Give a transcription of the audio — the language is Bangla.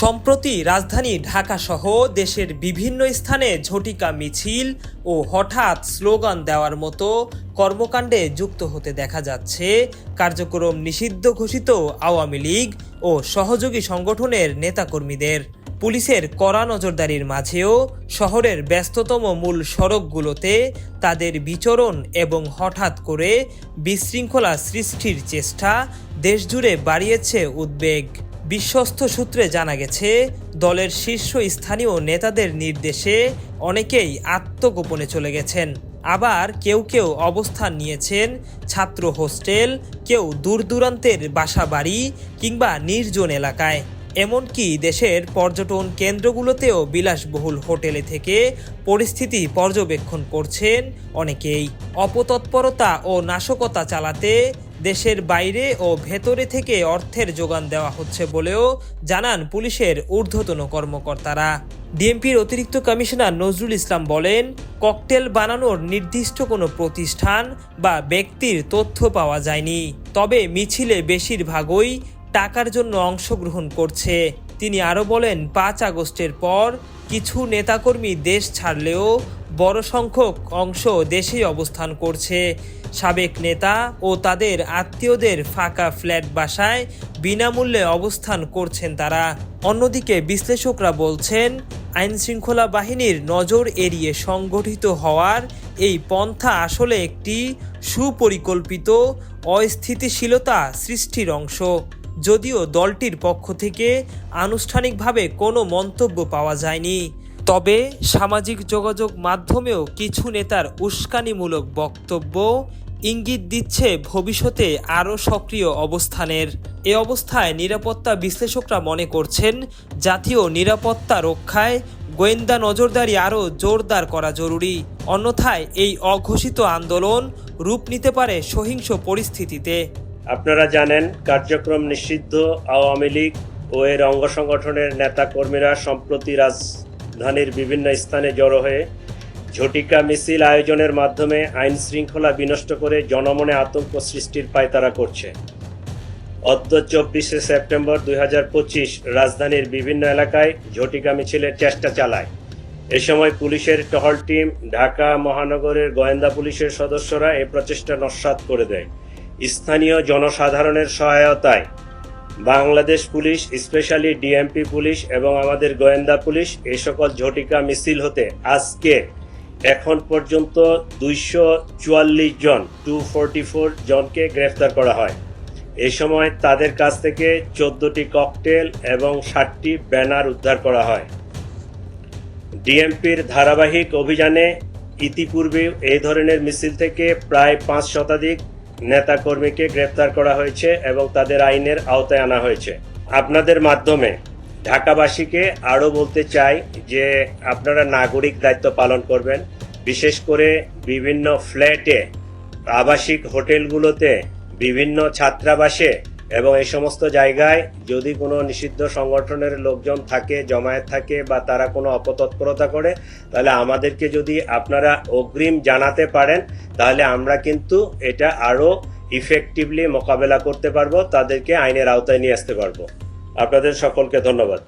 সম্প্রতি রাজধানী ঢাকা সহ দেশের বিভিন্ন স্থানে ঝটিকা মিছিল ও হঠাৎ স্লোগান দেওয়ার মতো কর্মকাণ্ডে যুক্ত হতে দেখা যাচ্ছে। কার্যক্রম নিষিদ্ধ ঘোষিত আওয়ামী লীগ ও সহযোগী সংগঠনের নেতাকর্মীদের। পুলিশের কড়া নজরদারির মাঝেও শহরের ব্যস্ততম মূল সড়কগুলোতে তাদের বিচরণ এবং হঠাৎ করে বিশৃঙ্খলা সৃষ্টির চেষ্টা দেশজুড়ে বাড়িয়েছে উদ্বেগ। বিশ্বস্ত সূত্রে জানা গেছে, দলের শীর্ষ স্থানীয় নেতাদের নির্দেশে অনেকেই আত্মগোপনে চলে গেছেন। আবার কেউ কেউ অবস্থান নিয়েছেন, ছাত্র হোস্টেল, কেউ দূর দূরান্তের বাসা বাড়ি কিংবা নির্জন এলাকায়। এমনকি দেশের পর্যটন কেন্দ্রগুলোতেও বিলাসবহুল হোটেলে থেকে পরিস্থিতি পর্যবেক্ষণ করছেন অনেকেই। অপতৎপরতা ও নাশকতা চালাতে দেশের বাইরে ও ভেতরে থেকে অর্থের যোগান দেওয়া হচ্ছে বলেও জানান পুলিশের ঊর্ধ্বতন কর্মকর্তারা। ডিএমপির অতিরিক্ত কমিশনার নজরুল ইসলাম বলেন, ককটেল বানানোর নির্দিষ্ট কোনো প্রতিষ্ঠান বা ব্যক্তির তথ্য পাওয়া যায়নি। তবে মিছিলে বেশিরভাগই টাকার জন্য অংশগ্রহণ করছে। তিনি আরও বলেন, পাঁচ আগস্টের পর কিছু নেতাকর্মী দেশ ছাড়লেও বড় সংখ্যক অংশ দেশেই অবস্থান করছে। সাবেক নেতা ও তাদের আত্মীয়দের ফাঁকা ফ্ল্যাট বাসায় বিনামূল্যে অবস্থান করছেন তারা। অন্যদিকে বিশ্লেষকরা বলছেন আইন শৃঙ্খলা বাহিনীর নজর এড়িয়ে সংগঠিত হওয়ার এই পন্থা আসলে একটি সুপরিকল্পিত, অস্থিতিশীলতা সৃষ্টির অংশ। যদিও দলটির পক্ষ থেকে আনুষ্ঠানিকভাবে কোনো মন্তব্য পাওয়া যায়নি। তবে সামাজিক যোগাযোগ মাধ্যমেও কিছু নেতার উস্কানিমূলক বক্তব্য ইঙ্গিত দিচ্ছে ভবিষ্যতে আরও সক্রিয় অবস্থানের। এ অবস্থায় নিরাপত্তা বিশ্লেষকরা মনে করছেন, জাতীয় নিরাপত্তা রক্ষায় গোয়েন্দা নজরদারি আরও জোরদার করা জরুরি। অন্যথায় এই অঘোষিত আন্দোলন রূপ নিতে পারে সহিংস পরিস্থিতিতে। আপনারা জানেন, কার্যক্রম নিষিদ্ধ আওয়ামী লীগ ও এর অঙ্গ সংগঠনের নেতাকর্মীরা সম্প্রতি রাজধানীর বিভিন্ন স্থানে জড়ো হয়ে ঝটিকা মিছিল আয়োজনের মাধ্যমে আইন শৃঙ্খলা বিনষ্ট করে জনমনে আতঙ্ক সৃষ্টির পায়তারা করছে। অদ্য চব্বিশে সেপ্টেম্বর দুই হাজার পঁচিশ রাজধানীর বিভিন্ন এলাকায় ঝটিকা মিছিলের চেষ্টা চালায়। এ সময় পুলিশের টহল টিম ঢাকা মহানগরের গোয়েন্দা পুলিশের সদস্যরা এ প্রচেষ্টা নস্যাৎ করে দেয়। স্থানীয় জনসাধারণের সহায়তায় Bangladesh police, specially DMP police এবং আমাদের গোয়েন্দা পুলিশ এই সকল ঝটিকা মিছিল হতে আজকে এখন পর্যন্ত দুইশো চুয়াল্লিশ জন টু ফোরটি ফোর জনকে গ্রেফতার করা হয়। এ সময় তাদের কাছ থেকে চোদ্দটি ককটেল এবং ষাটটি ব্যানার উদ্ধার করা হয়। ডিএমপির ধারাবাহিক অভিযানে ইতিপূর্বে এই ধরনের মিছিল থেকে প্রায় পাঁচ শতাধিক নেতাকর্মীকে গ্রেপ্তার করা হয়েছে এবং তাদের আইনের আওতায় আনা হয়েছে। আপনাদের মাধ্যমে ঢাকাবাসীকে আরও বলতে চাই যে আপনারা নাগরিক দায়িত্ব পালন করবেন, বিশেষ করে বিভিন্ন ফ্ল্যাটে, আবাসিক হোটেলগুলোতে বিভিন্ন ছাত্রাবাসে এবং এই সমস্ত জায়গায় যদি কোনো নিষিদ্ধ সংগঠনের লোকজন থাকে, জমায়েত থাকে বা তারা কোনো অপতৎপরতা করে, তাহলে আমাদেরকে যদি আপনারা অগ্রিম জানাতে পারেন, তাহলে আমরা কিন্তু এটা আরও ইফেক্টিভলি মোকাবেলা করতে পারব, তাদেরকে আইনের আওতায় নিয়ে আসতে পারব। আপনাদের সকলকে ধন্যবাদ।